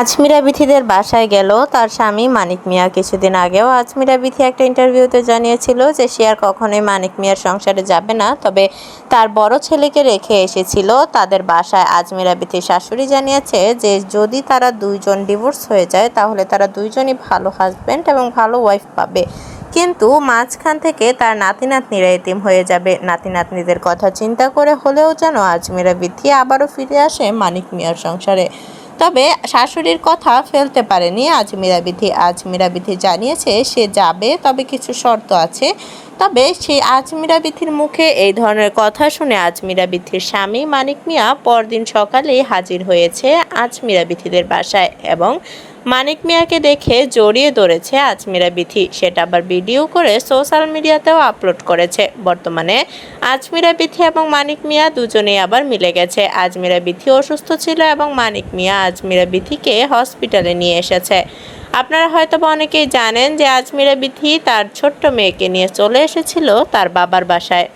আজমিরা বিথিদের বাসায় গেল তার স্বামী মানিক মিয়া। কিছুদিন আগেও আজমিরা বিথি একটা ইন্টারভিউতে জানিয়েছিল যে সে আর কখনোই মানিক মিয়ার সংসারে যাবে না, তবে তার বড় ছেলেকে রেখে এসেছিল। তাদের বাসায় আজমিরা বিথির শাশুড়ি জানিয়েছে যে যদি তারা দুইজন ডিভোর্স হয়ে যায়, তাহলে তারা দুইজনই ভালো হাজব্যান্ড এবং ভালো ওয়াইফ পাবে। কিন্তু মাঝখান থেকে তার নাতি নাতনিরা এতিম হয়ে যাবে। নাতি নাতনিদের কথা চিন্তা করে হলেও যেন আজমিরা বিথি আবারও ফিরে আসে মানিক মিয়ার সংসারে। তবে শাশুড়ির কথা ফেলতে পারেনি। আজমিরা বিথি আজমিরা বিথি জানিয়েছে, সে যাবে, তবে কিছু শর্ত আছে। তবে সেই আজমিরা বিথির মুখে এই ধরনের কথা শুনে আজমিরা বিথির স্বামী মানিক মিয়া পরদিন সকালেই হাজির হয়েছে আজমিরা বিথিদের বাসায় এবং মানিক মিয়াকে দেখে জড়িয়ে ধরেছে আজমিরা বিথি। সেটা আবার ভিডিও করে সোশ্যাল মিডিয়াতেও আপলোড করেছে। বর্তমানে আজমিরা বিথি এবং মানিক মিয়া দুজনেই আবার মিলে গেছে। আজমিরা বিথি অসুস্থ ছিল এবং মানিক মিয়া আজমিরা বিথিকে হসপিটালে নিয়ে এসেছে। আপনারা হয়তো বা অনেকেই জানেন যে আজমিরা বিথি তার ছোট্ট মেয়েকে নিয়ে চলে এসেছিল তার বাবার বাসায়।